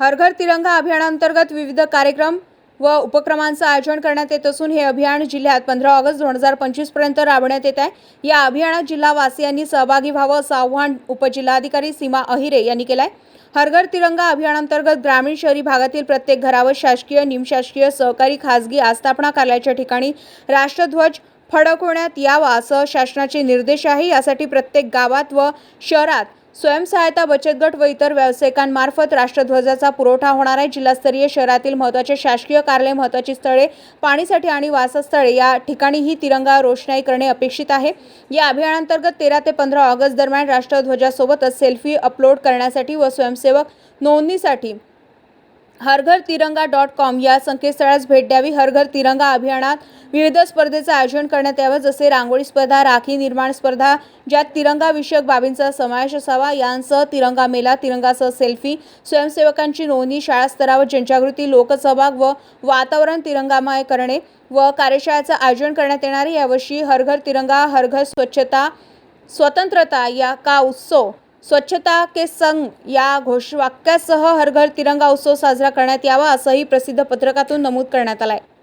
हर घर तिरंगा अभियानांतर्गत विविध कार्यक्रम व उपक्रमांचं आयोजन करण्यात येत असून हे अभियान जिल्ह्यात पंधरा ऑगस्ट दोन हजार पंचवीसपर्यंत राबवण्यात येत आहे. या अभियानात जिल्हावासियांनी सहभागी व्हावं असं आव्हान उपजिल्हाधिकारी सीमा अहिरे यांनी केलं आहे हर घर तिरंगा अभियानांतर्गत ग्रामीण शहरी भागातील प्रत्येक घरावर शासकीय निमशासकीय सहकारी खासगी आस्थापना कार्यालयाच्या ठिकाणी राष्ट्रध्वज फडकवण्यात यावा असं शासनाचे निर्देश आहे. यासाठी प्रत्येक गावात व शहरात स्वयंसहायता बचत गट व इतर व्यावसायिकांमार्फत राष्ट्रध्वजाचा पुरवठा होणार आहे. जिल्हास्तरीय शहरातील महत्त्वाचे शासकीय कार्यालय महत्त्वाची स्थळे पाणीसाठी आणि वासस्थळे या ठिकाणीही तिरंगा रोषणाई करणे अपेक्षित आहे. या अभियानांतर्गत तेरा ते पंधरा ऑगस्ट दरम्यान राष्ट्रध्वजासोबतच सेल्फी अपलोड करण्यासाठी व स्वयंसेवक नोंदणीसाठी हरघर तिरंगा डॉट कॉम या संकेतस्थळास भेट द्यावी. हरघर तिरंगा अभियानात विविध स्पर्धेचं आयोजन करण्यात यावं जसे रांगोळी स्पर्धा राखी निर्माण स्पर्धा ज्यात तिरंगा विषयक बाबींचा समावेश असावा. यांसह तिरंगा मेला तिरंगासह सेल्फी स्वयंसेवकांची नोंदणी शाळा स्तरावर जनजागृती लोकसहभाग व वातावरण तिरंगामय करणे व कार्यशाळेचं आयोजन करण्यात येणार आहे. यावर्षी हरघर तिरंगा हरघर स्वच्छता स्वतंत्रता या का उत्सव स्वच्छता के संग या घोषवाक्यासह हरघर तिरंगा उत्सव साजरा करण्यात यावा असंही प्रसिद्ध पत्रकातून नमूद करण्यात आलं आहे